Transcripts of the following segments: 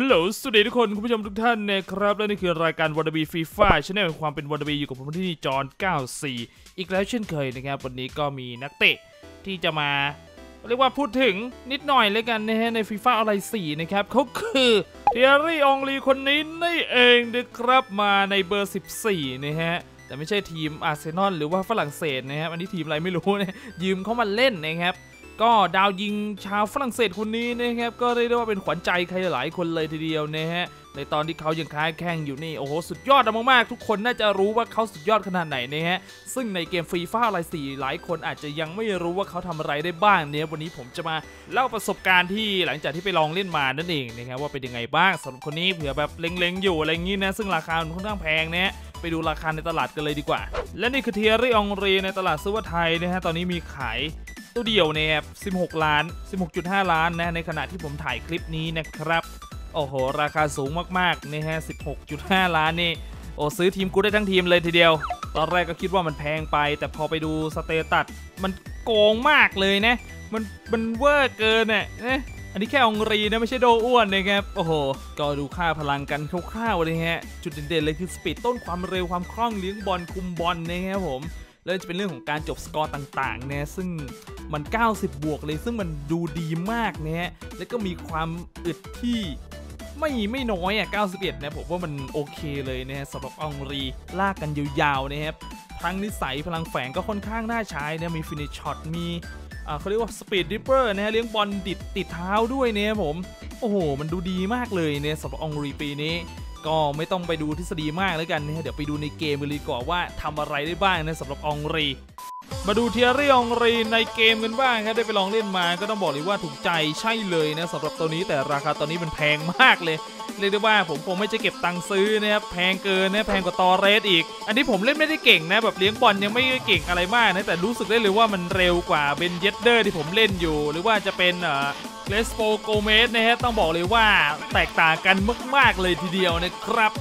ฮัลโหลสวัสดีทุกคน คุณผู้ชมทุกท่านนะครับ และนี่คือรายการวันบีฟีฟ่าชแนลความเป็นวันบีอยู่กับผมที่นี่จอห์น94 อีกแล้วเช่นเคยนะครับ วันนี้ก็มีนักเตะที่จะมา เรียกว่าพูดถึงนิดหน่อยเลยกันนะฮะในฟีฟ่าอะไร4นะครับเขาคือเทียรี่องลีคนนี้นี่เองนะครับมาในเบอร์ 14 นะฮะ แต่ไม่ใช่ทีมอาร์เซนอลหรือว่าฝรั่งเศสนะครับอันนี้ทีมอะไรไม่รู้นะยืมเขามาเล่นนะครับ ก็ดาวยิงชาวฝรั่งเศสคนนี้นะครับก็เรียกได้ว่าเป็นขวัญใจใครหลายคนเลยทีเดียวนะฮะในตอนที่เขายังค้าแข่งอยู่นี่โอ้โหสุดยอดมากๆทุกคนน่าจะรู้ว่าเขาสุดยอดขนาดไหนนะฮะซึ่งในเกมฟรีฟ้าอะไรสี่หลายคนอาจจะยังไม่รู้ว่าเขาทำอะไรได้บ้างเนี่ยวันนี้ผมจะมาเล่าประสบการณ์ที่หลังจากที่ไปลองเล่นมานั่นเองนะครับว่าเป็นยังไงบ้างสำหรับคนนี้เผื่อแบบเล็งๆอยู่อะไรอย่างนี้นะซึ่งราคาค่อนข้างแพงนะฮะไปดูราคาในตลาดกันเลยดีกว่า และนี่คือเทียรี่องรีในตลาดซื้อว่าไทยนะฮะตอนนี้มีขาย ตัวเดียวเนี่ยครับ 16 ล้าน 16.5 ล้านนะ ในขณะที่ผมถ่ายคลิปนี้นะครับ โอ้โห ราคาสูงมากๆนะฮะ 16.5 ล้านนี่ โอ้ซื้อทีมกูได้ทั้งทีมเลยทีเดียว ตอนแรกก็คิดว่ามันแพงไป แต่พอไปดูสเตตัส มันโกงมากเลยนะ มัน มันเวอร์เกินเนี่ยนะอันนี้แค่องรีนะไม่ใช่โดอ้วนนะครับ โอ้โห ก็ดูค่าพลังกันคร่าวๆเลยฮะ จุดเด่นๆเลยคือสปีดต้นความเร็วความคล่องเลี้ยงบอลคุมบอลนะครับผมแล้วจะเป็นเรื่องของการจบสกอร์ต่างๆนะซึ่ง มัน 90 บวกเลยซึ่งมันดูดีมากนะฮะ แล้วก็มีความอึดที่ไม่ไม่น้อยอะ 91 นะผมว่ามันโอเคเลยนะฮะสำหรับองรีลากกันยาวๆนะครับทั้งนิสัยพลังแฝงก็ค่อนข้างน่าใช้นะ มีฟินิชช็อต มีอ่าเขาเรียกว่าสปีดดิปเปอร์นะฮะเลี้ยงบอลดิดติดเท้าด้วยเนี่ยผม โอ้โห มันดูดีมากเลยเนี่ยสำหรับองรีปีนี้ ก็ไม่ต้องไปดูทฤษฎีมากแล้วกันนะฮะเดี๋ยวไปดูในเกมเลยดีกว่าว่าทำอะไรได้บ้างนะสำหรับองรี มาดูเทียรี่องรีในเกมกันบ้างครับได้ไปลองเล่นมาก็ต้องบอกเลยว่าถูกใจใช่เลยนะสำหรับตัวนี้แต่ราคาตอนนี้มันแพงมากเลยเรียกได้ว่าผมคงไม่จะเก็บตังค์ซื้อนะครับแพงเกินนะแพงกว่าตอเรสอีก อันนี้ผมเล่นไม่ได้เก่งนะแบบเลี้ยงบอลยังไม่เก่งอะไรมากนะแต่รู้สึกได้เลยว่ามันเร็วกว่าเบนเยเดอร์ที่ผมเล่นอยู่ หรือว่าจะเป็นเอ่อเลสโปโกเมสนะฮะต้องบอกเลยว่าแตกต่างกันมากๆเลยทีเดียวนะครับ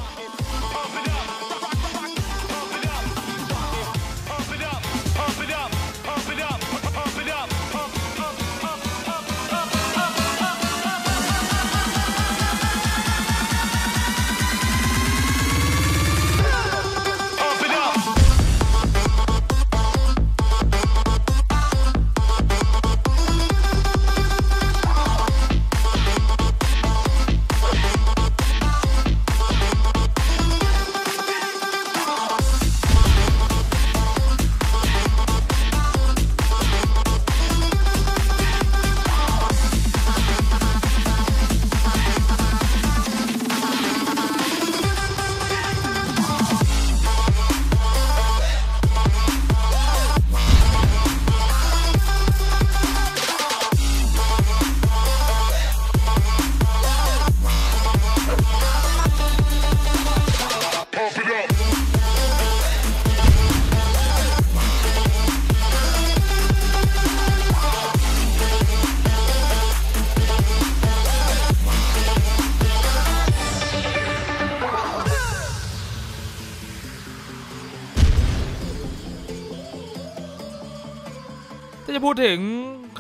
จะพูดถึง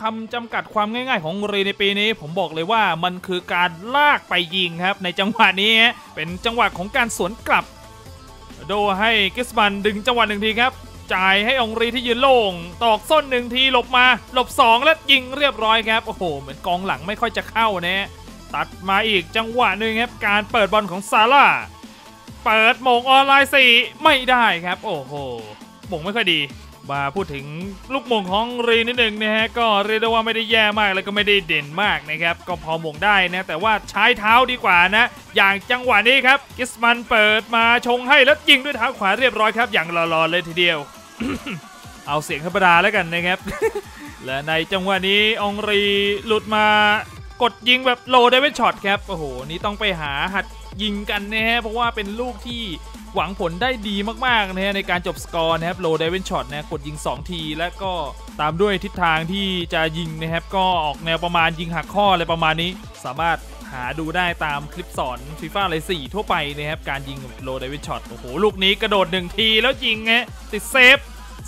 คำจำกัดความง่าย ๆ ของเรในปีนี้ ผมบอกเลยว่ามันคือการลากไปยิงครับ ในจังหวะนี้เป็นจังหวะของการสวนกลับ โดให้กิสมันดึงจังหวะหนึ่งทีครับ จ่ายให้องรีที่ยืนโล่ง ตอกส้นหนึ่งทีหลบมา หลบ 2 แล้วยิงเรียบร้อยครับ โอ้โห เหมือนกองหลังไม่ค่อยจะเข้านะตัดมาอีกจังหวะหนึ่งครับ การเปิดบอลของซาร่าเปิดมงออนไลน์สี่ไม่ได้ครับ โอ้โหมงไม่ค่อยดี มาพูดถึงลูกมงของรีนิดหนึ่งนะฮะก็เรียกได้ว่าไม่ได้แย่มากแล้วก็ไม่ได้เด่นมากนะครับก็พอมงได้นะแต่ว่าใช้เท้าดีกว่านะ อย่างจังหวะนี้ครับกิสมันเปิดมาชงให้แล้วยิงด้วยเท้าขวาเรียบร้อยครับ อย่างหล่อๆเลยทีเดียว เอาเสียงธรรมดาแล้วกันนะครับ และในจังหวะนี้องรีหลุดมากดยิงแบบโลได้เป็นช็อตครับโอ้โหนี่ต้องไปหาหัดยิงกันนะฮะเพราะว่าเป็นลูกที่ หวังผลได้ดีมากๆนะฮะในการจบสกอร์นะครับโลเดวินช็อตนะกดยิง 2 ที และก็ตามด้วยทิศทางที่จะยิงนะครับก็ออกแนวประมาณยิงหักข้ออะไรประมาณนี้ สามารถหาดูได้ตามคลิปสอนฟีฟ่าเลย4ทั่วไปนะครับการยิงโลเดวินช็อตโอ้โหลูกนี้กระโดดหนึ่งทีแล้วยิงฮะติดเซฟ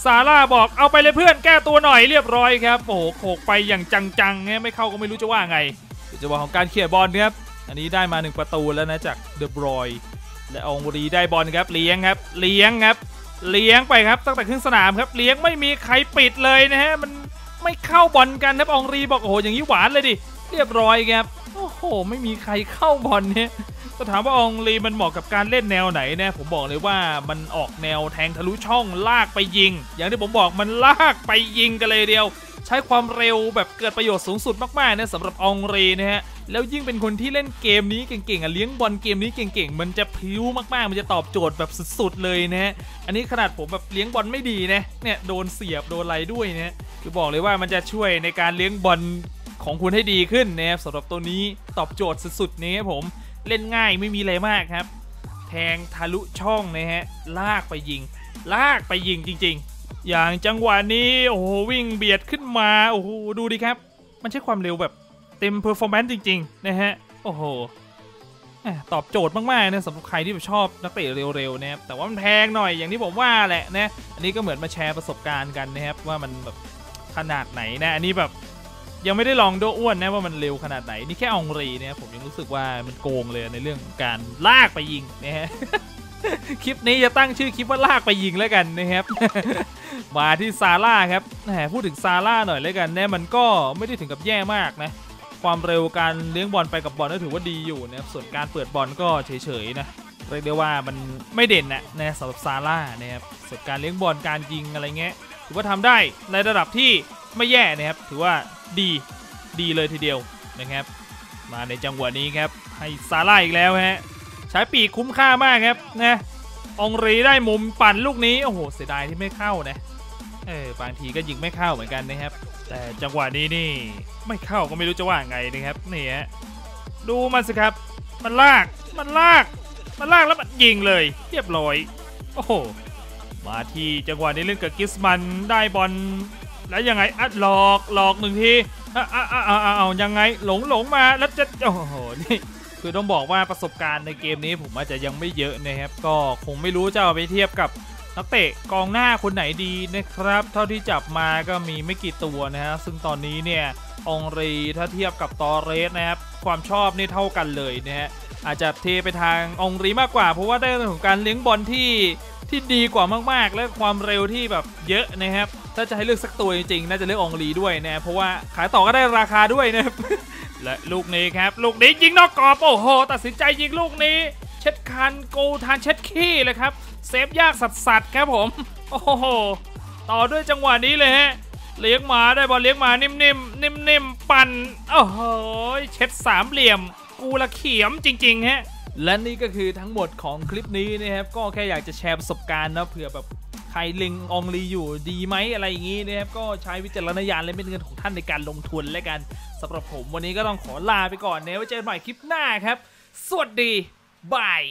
ซาร่าบอกเอาไปเลยเพื่อนแก้ตัวหน่อยเรียบร้อยครับโอ้โหโขกไปอย่างจังๆฮะไม่เข้าก็ไม่รู้จะว่าไงจังหวะของการเขี่ยบอลครับอันนี้ได้มา 1 ประตูแล้วนะจากเดอะบรอย และองรีได้บอลครับเลี้ยงครับ เลี้ยงครับ เลี้ยงไปครับตั้งแต่ครึ่งสนามครับเลี้ยงไม่มีใครปิดเลยนะฮะมันไม่เข้าบอลกันครับองรีบอกโอ้โหอย่างนี้หวานเลยดิเรียบร้อยครับโอ้โห ไม่มีใครเข้าบอลเนี่ยจะถามว่าองรีมันเหมาะกับการเล่นแนวไหนนะผมบอกเลยว่ามันออกแนวแทงทะลุช่องลากไปยิง อย่างที่ผมบอกมันลากไปยิงกันเลยเดียว ใช้ความเร็วแบบเกิดประโยชน์สูงสุดมากๆนะสำหรับองเรนะฮะแล้วยิ่งเป็นคนที่เล่นเกมนี้เก่งๆอะเลี้ยงบอลเกมนี้เก่งๆ มันจะพิ้วมากๆ มันจะตอบโจทย์แบบสุดๆเลยนะฮะอันนี้ขนาดผมแบบเลี้ยงบอลไม่ดีนะเนี่ยโดนเสียบโดนอะไรด้วยนะคือบอกเลยว่ามันจะช่วยในการเลี้ยงบอลของคุณให้ดีขึ้นนะครับสำหรับตัวนี้ตอบโจทย์สุดๆนี้ครับผมเล่นง่ายไม่มีอะไรมากครับ แทงทะลุช่องนะฮะลากไปยิง ลากไปยิงจริง ๆ อย่างจังหวะนี้โอ้โหวิ่งเบียดขึ้นมาโอ้โหดูดิครับ มันใช้ความเร็วแบบเต็มเพอร์ฟอร์แมนซ์จริงๆนะฮะโอ้โหตอบโจทย์มากๆนะสำหรับใครที่แบบชอบนักเตะเร็วๆนะครับแต่ว่ามันแพงหน่อยอย่างที่ผมว่าแหละนะอันนี้ก็เหมือนมาแชร์ประสบการณ์กันนะครับว่ามันแบบขนาดไหนนะอันนี้แบบยังไม่ได้ลองโดอ้วนนะว่ามันเร็วขนาดไหน นี่แค่อองรีนะครับผมยังรู้สึกว่ามันโกงเลยในเรื่องการลากไปยิงนะฮะ คลิปนี้จะตั้งชื่อคลิปว่าลากไปยิงแล้วกันนะครับ มาที่ซาร่าครับแหมพูดถึงซาร่าหน่อยแล้วกันเนี่ยมันก็ไม่ได้ถึงกับแย่มากนะ ความเร็วการเลี้ยงบอลไปกับบอลก็ถือว่าดีอยู่นะครับส่วนการเปิดบอลก็เฉยๆนะเรียกได้ว่ามันไม่เด่นนะนะสำหรับซาร่านะครับส่วนการเลี้ยงบอลการยิงอะไรเงี้ยถือว่าทำได้ในระดับที่ไม่แย่นะครับ ถือว่าดีดีเลยทีเดียวนะครับ มาในจังหวะนี้ครับให้ซาร่าอีกแล้วฮะ ใช้ปีกคุ้มค่ามากครับนะองรีได้มุมปั่นลูกนี้ โอ้โห เสียดายที่ไม่เข้านะเออบางทีก็ยิงไม่เข้าเหมือนกันนะครับ แต่จังหวะนี้นี่ไม่เข้าก็ไม่รู้จะว่าไงนะครับนี่ฮะดูมันสิครับ มันลากมันลาก มันลากแล้วมันยิงเลย เรียบร้อย โอ้โหมาที่จังหวะนี้เล่นกับกิสมันได้บอลแล้วยังไงอัดหลอกหลอกหนึ่งทีอะอะอะอะอะเอายังไงหลงหลงมาแล้วจะโอ้โหนี่ คือต้องบอกว่าประสบการณ์ในเกมนี้ผมอาจจะยังไม่เยอะนะครับ ก็คงไม่รู้จะเอาไปเทียบกับนักเตะกองหน้าคนไหนดีนะครับ เท่าที่จับมาก็มีไม่กี่ตัวนะฮะซึ่งตอนนี้เนี่ยองรีถ้าเทียบกับตอเรสนะครับความชอบนี่เท่ากันเลยนะฮะอาจจะเทไปทางองรีมากกว่า เพราะว่าได้เรื่องของการเลี้ยงบอลที่ที่ดีกว่ามากๆ และความเร็วที่แบบเยอะนะครับ ถ้าจะให้เลือกสักตัวจริงๆ น่าจะเลือกองรีด้วยนะ เพราะว่าขายต่อก็ได้ราคาด้วยนะครับ และลูกนี้ครับลูกนี้ยิงนอกกรอบโอ้โห ตัดสินใจยิงลูกนี้ เช็ดคันโกทานเช็ดขี้เลยครับเซฟยากสัสๆครับผมโอ้โหต่อด้วยจังหวะนี้เลยฮะเลี้ยงหมาได้บอลเลี้ยงหมานิ่มๆนิ่มๆปั่นโอ้โหเช็ดสามเหลี่ยม กูละเขียมจริงๆฮะและนี่ก็คือทั้งหมดของคลิปนี้นะครับก็แค่อยากจะแชร์ประสบการณ์นะเผื่อแบบ ใครเล็งองลีอยู่ดีไหมอะไรอย่างนี้นะครับก็ใช้วิจารณญาณและเป็นเงินของท่านในการลงทุนแล้วกันสำหรับผมวันนี้ก็ต้องขอลาไปก่อนนะไว้เจอกันใหม่คลิปหน้าครับ สวัสดีบาย